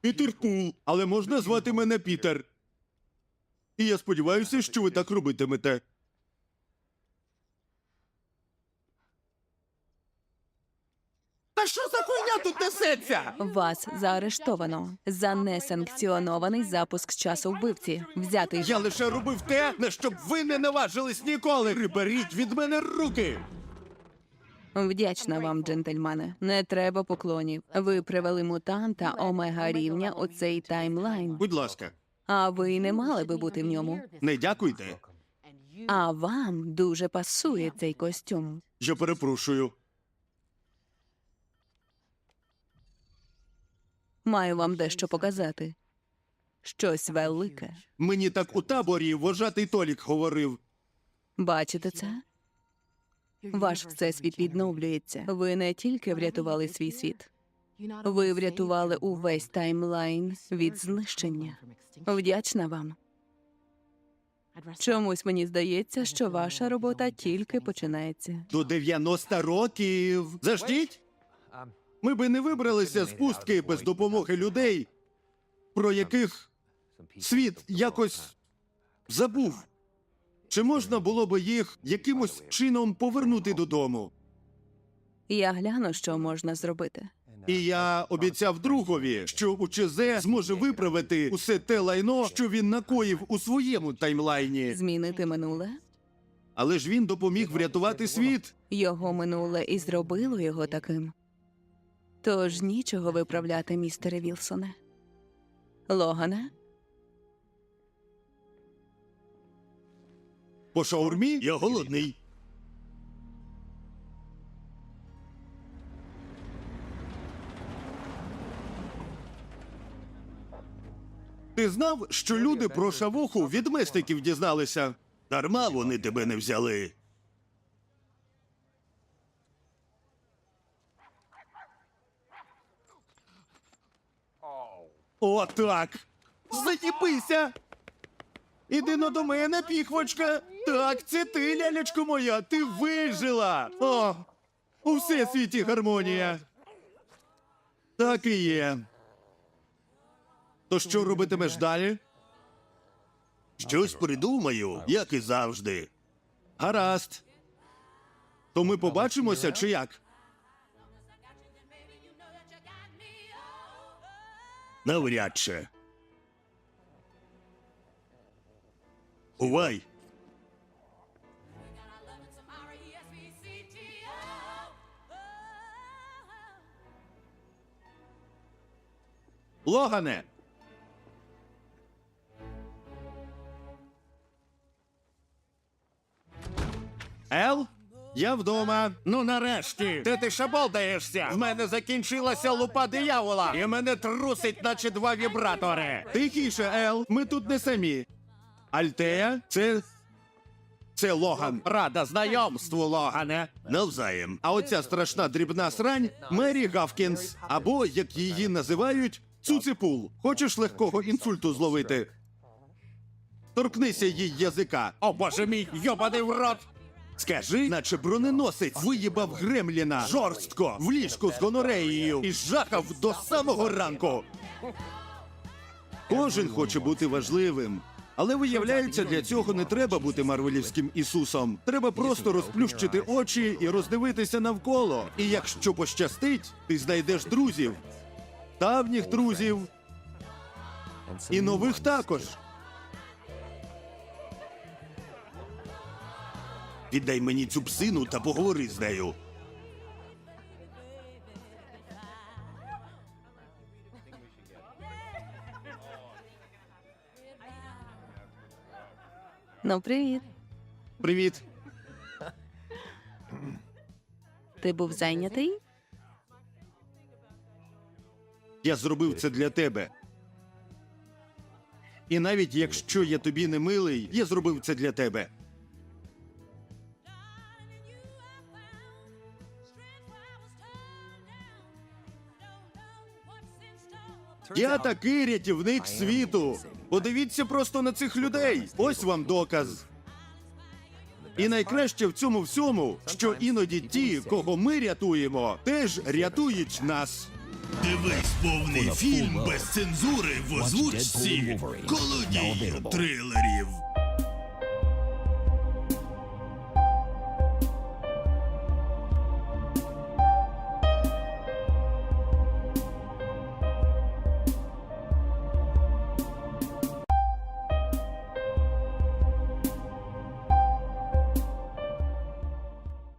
Пітер Пул, але можна звати мене Пітер. І я сподіваюся, що ви так робитимете. Та що за хуйня тут несеться? Вас заарештовано за несанкціонований запуск часу вбивці. Взятий Я лише робив те, на що б ви не наважились ніколи. Приберіть від мене руки. Вдячна вам, джентльмени. Не треба поклонів. Ви привели мутанта омега рівня у цей таймлайн. Будь ласка, А ви не мали би бути в ньому. не дякуйте. А вам дуже пасує цей костюм. Я перепрошую. Маю вам дещо показати. Щось велике. Мені так у таборі вожатий Толік говорив. Бачите це? Ваш всесвіт відновлюється. Ви не тільки врятували свій світ, ви врятували увесь таймлайн від знищення. Вдячна вам. Чомусь мені здається, що ваша робота тільки починається. До 90 років. Заждіть. Ми би не вибралися з пустки без допомоги людей, про яких світ якось забув. Чи можна було би їх якимось чином повернути додому? Я гляну, що можна зробити. І я обіцяв другові, що у ЧЗ зможе виправити усе те лайно, що він накоїв у своєму таймлайні. Змінити минуле. Але ж він допоміг врятувати світ. Його минуле і зробило його таким. Тож нічого виправляти, містере Вілсоне. Логане, По шаурмі я голодний. Ти знав, що люди про шавуху від месників дізналися? Дарма вони тебе не взяли. Отак. Затіпися. Іди но до мене, піхвочка. Так, це ти, лялечко моя, ти вижила. О, у всесвіті гармонія. Так і є. То що робитимеш далі? Щось придумаю, як і завжди. Гаразд. То ми побачимося чи як? Навряд чи. Увай! Логане! Ел? Я вдома. Ну нарешті. Де ти шаболдаєшся? В мене закінчилася лупа диявола. І мене трусить, наче два вібратори. Тихіше, Ел. Ми тут не самі. Альтея, це. Це Логан. Рада знайомству, Логане. Навзаєм. А оця страшна дрібна срань Мері Гавкінс. Або, як її називають, Цуципул. Хочеш легкого інсульту зловити? Торкнися їй язика. О, боже мій, йобаний в рот! Скажи, наче броненосець виїбав Гремліна жорстко в ліжку з гонореєю і жахав до самого ранку. Кожен хоче бути важливим. Але виявляється, для цього не треба бути марвелівським Ісусом. Треба просто розплющити очі і роздивитися навколо. І якщо пощастить, ти знайдеш друзів, давніх друзів і нових також. Віддай мені цю псину та поговори з нею. ну привіт. Привіт. Ти був зайнятий? Я зробив це для тебе. І навіть якщо я тобі не милий, я зробив це для тебе. Я такий рятівник світу. Подивіться просто на цих людей. Ось вам доказ. І найкраще в цьому всьому, що іноді ті, кого ми рятуємо, теж рятують нас. Дивись повний фільм без цензури в озвучці колодій трилерів.